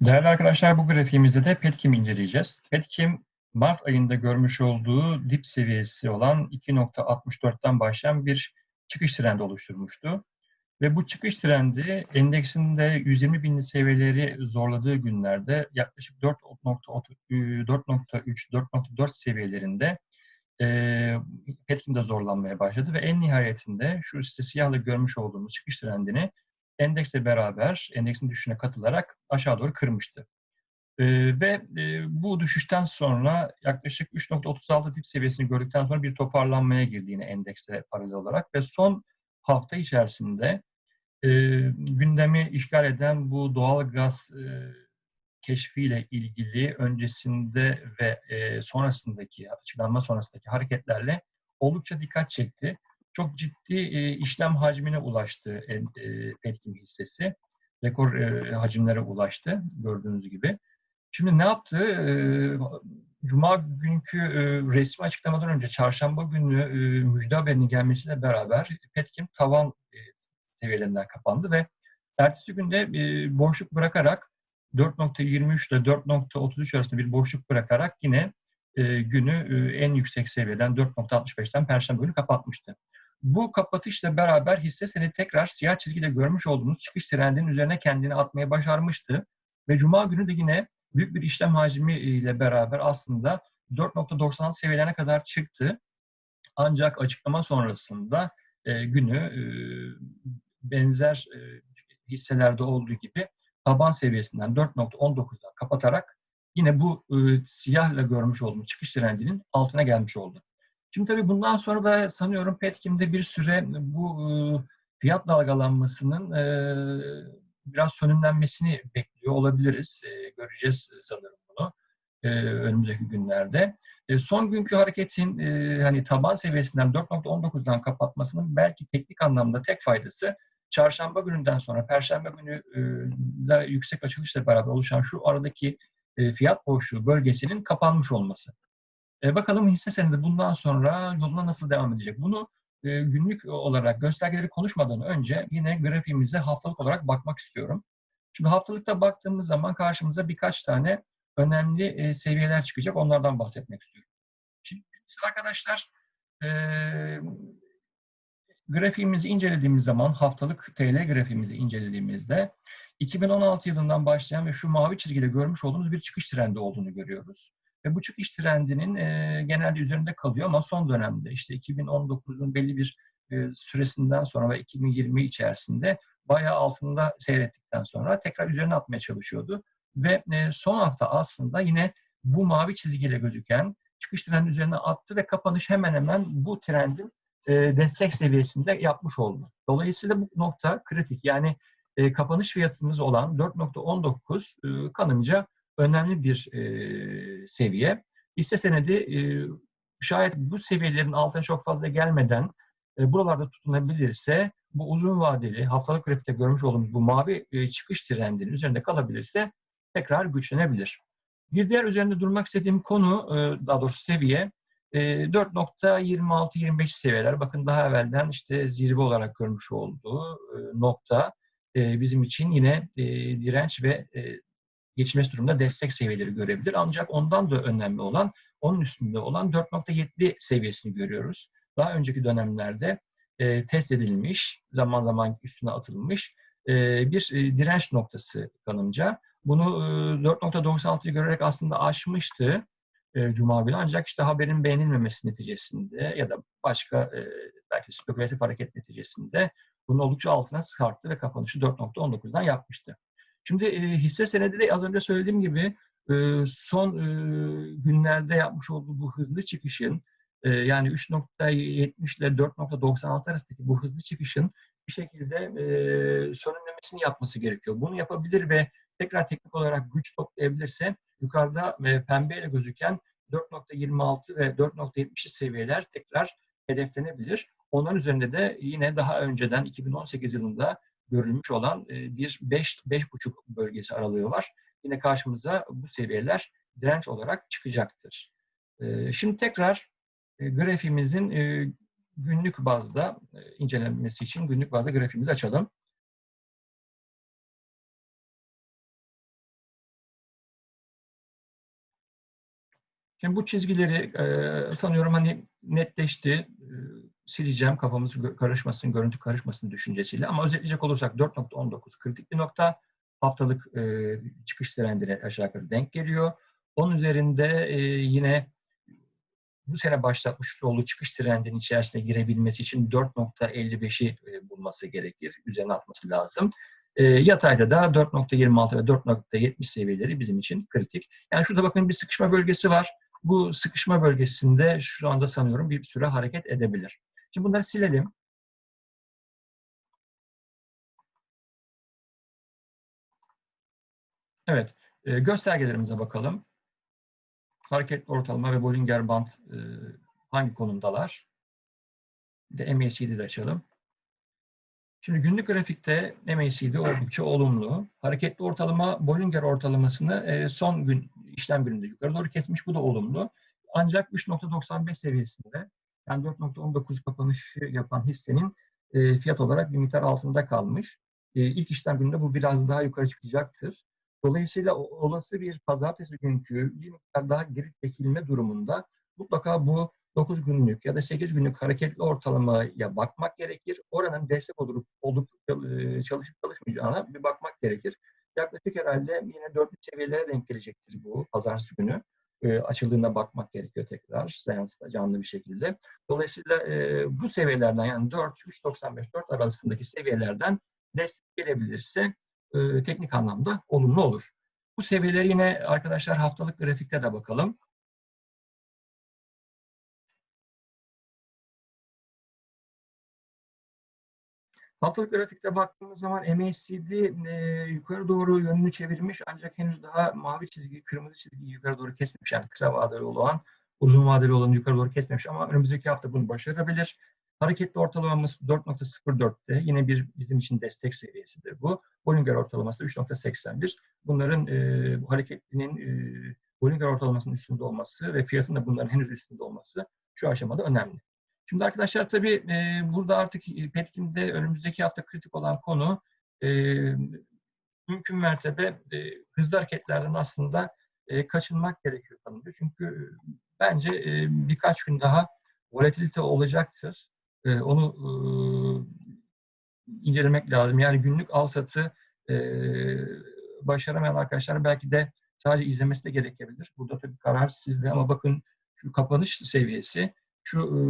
Değerli arkadaşlar bu grafiğimizde de Petkim inceleyeceğiz. Petkim Mart ayında görmüş olduğu dip seviyesi olan 2.64'ten başlayan bir çıkış trendi oluşturmuştu. Ve bu çıkış trendi endeksinde 120 binli seviyeleri zorladığı günlerde yaklaşık 4.3-4.4 seviyelerinde e, Petkim'de zorlanmaya başladı ve en nihayetinde şu işte siyahla görmüş olduğumuz çıkış trendini endekse beraber, endeksin düşüşüne katılarak aşağı doğru kırmıştı. Ee, ve e, bu düşüşten sonra yaklaşık 3.36 dip seviyesini gördükten sonra bir toparlanmaya girdi yine endekse paralel olarak ve son hafta içerisinde e, gündemi işgal eden bu doğal gaz e, keşfiyle ilgili öncesinde ve e, sonrasındaki açıklanma sonrasındaki hareketlerle oldukça dikkat çekti çok ciddi e, işlem hacmine ulaştı e, e, Petkim hissesi. Rekor e, hacimlere ulaştı gördüğünüz gibi. Şimdi ne yaptı? E, Cuma günkü e, resmi açıklamadan önce çarşamba günü e, müjde haberinin gelmesiyle beraber Petkim tavan e, seviyelerinden kapandı ve ertesi günde e, boşluk bırakarak 4.23 ile 4.33 arasında bir boşluk bırakarak yine e, günü e, en yüksek seviyeden 4.65'ten Perşembe günü kapatmıştı. Bu kapatışla beraber hisse seni tekrar siyah çizgide görmüş olduğumuz çıkış trendinin üzerine kendini atmaya başarmıştı. Ve Cuma günü de yine büyük bir işlem hacmi ile beraber aslında 4.96 seviyelerine kadar çıktı. Ancak açıklama sonrasında e, günü e, benzer e, hisselerde olduğu gibi taban seviyesinden 4.19'dan kapatarak yine bu e, siyahla görmüş olduğumuz çıkış trendinin altına gelmiş oldu. Şimdi tabii bundan sonra da sanıyorum Petkim'de bir süre bu e, fiyat dalgalanmasının e, biraz sönümlenmesini bekliyor olabiliriz. E, göreceğiz sanırım bunu önümüzdeki günlerde. Son günkü hareketin hani taban seviyesinden 4.19'dan kapatmasının belki teknik anlamda tek faydası çarşamba gününden sonra perşembe günü da yüksek açılışla beraber oluşan şu aradaki fiyat boşluğu bölgesinin kapanmış olması. E, bakalım hisse senedi bundan sonra yoluna nasıl devam edecek? Bunu e, günlük olarak göstergeleri konuşmadan önce yine grafiğimize haftalık olarak bakmak istiyorum. Şimdi haftalıkta baktığımız zaman karşımıza birkaç tane önemli e, seviyeler çıkacak. Onlardan bahsetmek istiyorum. Şimdi arkadaşlar e, grafiğimizi incelediğimiz zaman haftalık TL grafiğimizi incelediğimizde 2016 yılından başlayan ve şu mavi çizgide görmüş olduğumuz bir çıkış trendi olduğunu görüyoruz. Ve bu çıkış trendinin e, genelde üzerinde kalıyor ama son dönemde işte 2019'un belli bir e, süresinden sonra ve 2020 içerisinde bayağı altında seyrettikten sonra tekrar üzerine atmaya çalışıyordu. Ve e, son hafta aslında yine bu mavi çizgiyle gözüken çıkış trendi üzerine attı ve kapanış hemen hemen bu trendin e, destek seviyesinde yapmış oldu. Dolayısıyla bu nokta kritik. Yani e, kapanış fiyatımız olan 4.19 e, kanımca önemli bir e, seviye. Hisse senedi e, şayet bu seviyelerin altına çok fazla gelmeden e, buralarda tutunabilirse bu uzun vadeli haftalık grafikte görmüş olduğumuz bu mavi e, çıkış trendinin üzerinde kalabilirse tekrar güçlenebilir. Bir diğer üzerinde durmak istediğim konu, e, daha doğrusu seviye, e, 4.26-25 seviyeler. Bakın daha evvelden işte zirve olarak görmüş olduğu e, nokta e, bizim için yine e, direnç ve e, geçmesi durumunda destek seviyeleri görebilir. Ancak ondan da önemli olan, onun üstünde olan 4.7 seviyesini görüyoruz. Daha önceki dönemlerde e, test edilmiş, zaman zaman üstüne atılmış e, bir e, direnç noktası kanımca. Bunu e, 4.96'yı görerek aslında aşmıştı e, Cuma günü. Ancak işte haberin beğenilmemesi neticesinde ya da başka e, belki spekülatif hareket neticesinde bunun oldukça altına çıkarttı ve kapanışı 4.19'dan yapmıştı. Şimdi e, hisse senedi de az önce söylediğim gibi e, son e, günlerde yapmış olduğu bu hızlı çıkışın e, yani 3.70 ile 4.96 arasındaki bu hızlı çıkışın bir şekilde e, sönümlemesini yapması gerekiyor. Bunu yapabilir ve tekrar teknik olarak güç toplayabilirse yukarıda e, pembeyle gözüken 4.26 ve 4.70 seviyeler tekrar hedeflenebilir. Onların üzerinde de yine daha önceden 2018 yılında görülmüş olan e, bir 5-5,5 bölgesi aralığı var. Yine karşımıza bu seviyeler direnç olarak çıkacaktır. E, şimdi tekrar e, grafimizin günlük bazda incelenmesi için günlük bazda grafimizi açalım. Şimdi bu çizgileri sanıyorum hani netleşti Sileceğim kafamız karışmasın, görüntü karışmasın düşüncesiyle. Ama özetleyecek olursak 4.19 kritik bir nokta. Haftalık e, çıkış trendine aşağı yukarı denk geliyor. Onun üzerinde e, yine bu sene başlatmış olduğu çıkış trendinin içerisine girebilmesi için 4.55'i e, bulması gerekir. Üzerine atması lazım. E, yatayda da 4.26 ve 4.70 seviyeleri bizim için kritik. Yani şurada bakın bir sıkışma bölgesi var. Bu sıkışma bölgesinde şu anda sanıyorum bir süre hareket edebilir. Şimdi bunları silelim. Evet, e, göstergelerimize bakalım. Hareketli ortalama ve Bollinger Band e, hangi konumdalar? Bir de MACD'yi de açalım. Şimdi günlük grafikte MACD oldukça olumlu. Hareketli ortalama Bollinger ortalamasını e, son gün işlem gününde yukarı doğru kesmiş. Bu da olumlu. Ancak 3.95 seviyesinde yani 4.19 kapanışı yapan hissenin e, fiyat olarak bir miktar altında kalmış. E, ilk işlem gününde bu biraz daha yukarı çıkacaktır. Dolayısıyla olası bir pazartesi günkü bir miktar daha geri çekilme durumunda mutlaka bu 9 günlük ya da 8 günlük hareketli ortalamaya bakmak gerekir. Oranın destek olup, olup çalışıp çalışmayacağına bir bakmak gerekir. Yaklaşık herhalde yine 4 seviyelere denk gelecektir bu pazartesi günü. E, açıldığında bakmak gerekiyor tekrar seansta canlı bir şekilde. Dolayısıyla e, bu seviyelerden yani 4, 3.95, 4 arasındaki seviyelerden destek gelebilirse e, teknik anlamda olumlu olur. Bu seviyeleri yine arkadaşlar haftalık grafikte de bakalım. Haftalık grafikte baktığımız zaman MACD e, yukarı doğru yönünü çevirmiş ancak henüz daha mavi çizgi, kırmızı çizgiyi yukarı doğru kesmemiş. Yani kısa vadeli olan, uzun vadeli olanı yukarı doğru kesmemiş ama önümüzdeki hafta bunu başarabilir. Hareketli ortalamamız 4.04'te. Yine bir bizim için destek seviyesidir bu. Bollinger ortalaması da 3.81. Bunların e, bu hareketlinin e, Bollinger ortalamasının üstünde olması ve fiyatın da bunların henüz üstünde olması şu aşamada önemli. Şimdi arkadaşlar tabii e, burada artık Petkim'de önümüzdeki hafta kritik olan konu e, mümkün mertebe e, hızlı hareketlerden aslında e, kaçınmak gerekiyor tanımda. Çünkü bence e, birkaç gün daha volatilite olacaktır. E, onu e, incelemek lazım. Yani günlük al satı e, başaramayan arkadaşlar belki de sadece izlemesi de gerekebilir. Burada tabii karar sizde ama bakın şu kapanış seviyesi şu e,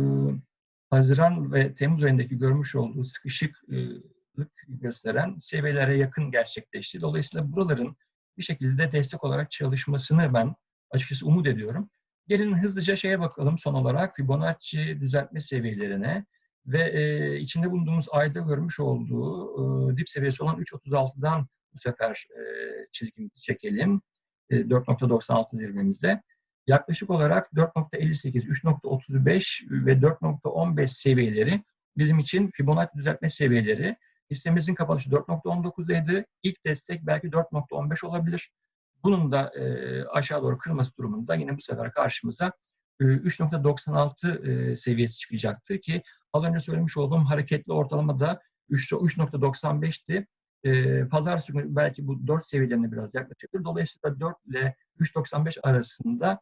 Haziran ve Temmuz ayındaki görmüş olduğu sıkışıklık gösteren seviyelere yakın gerçekleşti. Dolayısıyla buraların bir şekilde destek olarak çalışmasını ben açıkçası umut ediyorum. Gelin hızlıca şeye bakalım son olarak Fibonacci düzeltme seviyelerine ve e, içinde bulunduğumuz ayda görmüş olduğu e, dip seviyesi olan 3.36'dan bu sefer e, çizgimizi çekelim. E, 4.96 zirvemize. Yaklaşık olarak 4.58, 3.35 ve 4.15 seviyeleri bizim için Fibonacci düzeltme seviyeleri. Hissemizin kapanışı 4.19'daydı. İlk destek belki 4.15 olabilir. Bunun da e, aşağı doğru kırması durumunda yine bu sefer karşımıza e, 3.96 e, seviyesi çıkacaktı ki az önce söylemiş olduğum hareketli ortalama da 3.95'ti. E, Pazartesi günü belki bu 4 seviyelerine biraz yaklaşabilir. Dolayısıyla 4 ile 3.95 arasında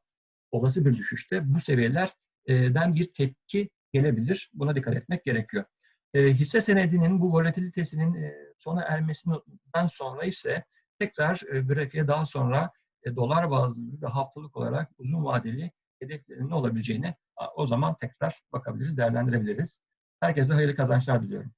olası bir düşüşte bu seviyelerden bir tepki gelebilir. Buna dikkat etmek gerekiyor. Hisse senedinin bu volatilitesinin sona ermesinden sonra ise tekrar grafiğe daha sonra dolar bazlı ve haftalık olarak uzun vadeli hedeflerinin olabileceğini o zaman tekrar bakabiliriz, değerlendirebiliriz. Herkese hayırlı kazançlar diliyorum.